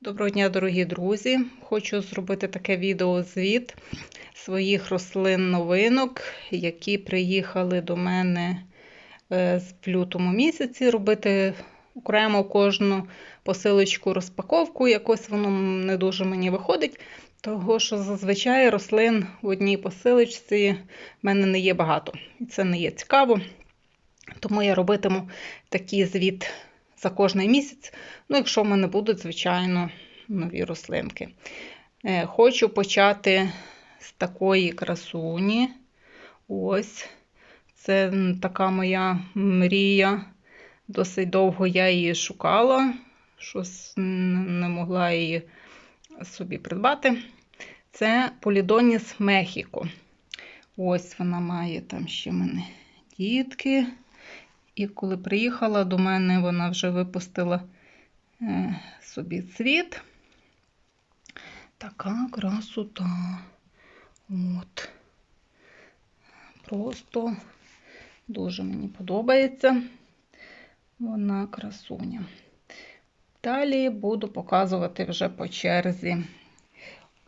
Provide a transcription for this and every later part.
Доброго дня, дорогі друзі! Хочу зробити таке відеозвіт своїх рослин новинок, які приїхали до мене е, в лютому місяці. Робити окремо кожну посилочку розпаковку. Якось воно не дуже мені виходить, того що зазвичай рослин в одній посилочці в мене не є багато. І це не є цікаво. Тому я робитиму такий звіт за кожний місяць. Ну, якщо в мене будуть, звичайно, нові рослинки. Е, хочу почати з такої красуні. Ось. Це така моя мрія. Досить довго я її шукала, щось не могла її собі придбати. Це Полідоніс Мехіко. Ось вона має там ще мене дітки. І коли приїхала до мене, вона вже випустила е, собі цвіт. Така красота. От. Просто дуже мені подобається. Вона красуня. Далі буду показувати вже по черзі.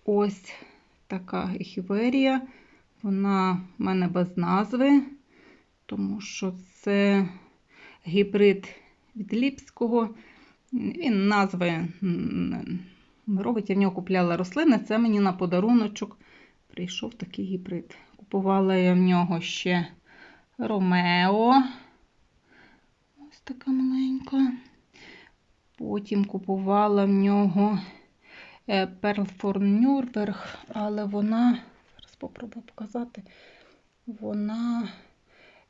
Ось така ехіверія. Вона в мене без назви тому що це гібрид від Ліпського. Він назви робить, я в нього купляла рослини. Це мені на подаруночок прийшов такий гібрид. Купувала я в нього ще Ромео. Ось така маленька. Потім купувала в нього Нюрберг, але вона, зараз спробую показати, вона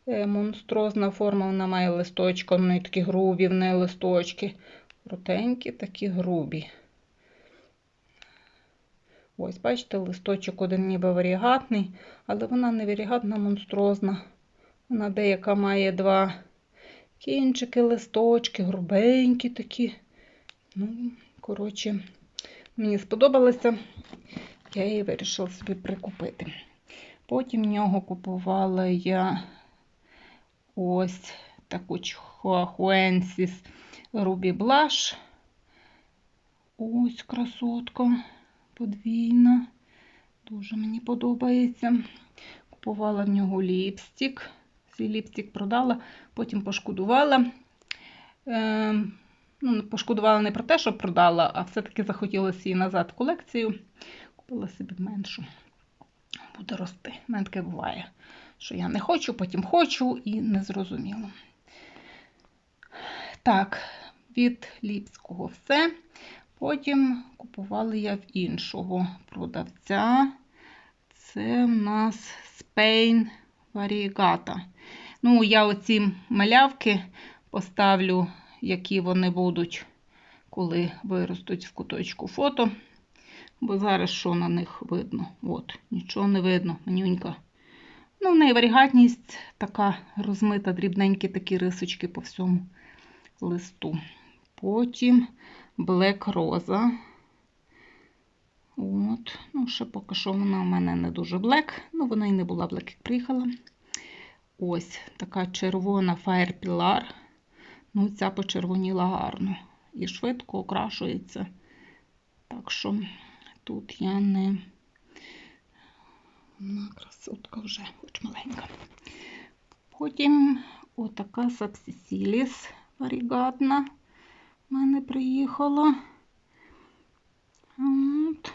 монстрозна форма, вона має листочки, вони такі грубі в неї листочки. Крутенькі, такі грубі. Ось, бачите, листочок один ніби варігатний, але вона не варігатна, монстрозна. Вона деяка має два кінчики, листочки, грубенькі такі. Ну, коротше, мені сподобалося, я її вирішила собі прикупити. Потім в нього купувала я Ось таку Хуахуенсіс Рубі Блаш. Ось красотка подвійна. Дуже мені подобається. Купувала в нього ліпстик. Цей ліпстик продала, потім пошкодувала. Е, ну, Пошкодувала не про те, що продала, а все-таки захотілося її назад в колекцію. Купила собі меншу. Буде рости. Мене таке буває що я не хочу, потім хочу і не зрозуміло. Так, від Ліпського все. Потім купувала я в іншого продавця. Це в нас Spain Variegata. Ну, я оці малявки поставлю, які вони будуть, коли виростуть в куточку фото. Бо зараз що на них видно? От, нічого не видно, манюнька. Ну, варігатність така розмита, дрібненькі такі рисочки по всьому листу. Потім Black Rosa. От, ну, ще поки що вона у мене не дуже блек. Ну, вона і не була блек, як приїхала. Ось така червона Fire Pillar. Ну, ця почервоніла гарно. І швидко окрашується. Так що тут я не. Вона красотка вже, хоч маленька. Потім отака сапсісіліс варігатна в мене приїхала. От.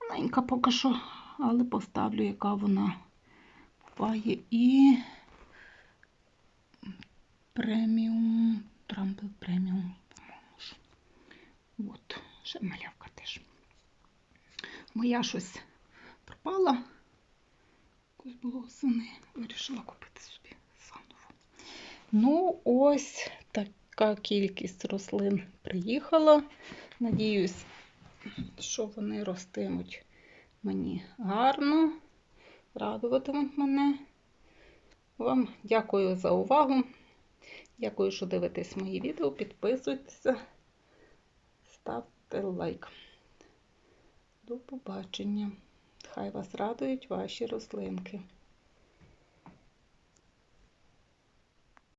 Маленька поки що, але поставлю, яка вона буває. І преміум, трампл преміум. От, ще малявка теж. Моя щось пропала. Якось було восени, вирішила купити собі заново. Ну, ось така кількість рослин приїхала. Надіюсь, що вони ростимуть мені гарно, радуватимуть мене. Вам дякую за увагу. Дякую, що дивитесь мої відео. Підписуйтеся, ставте лайк. До побачення! Хай вас радують ваші рослинки.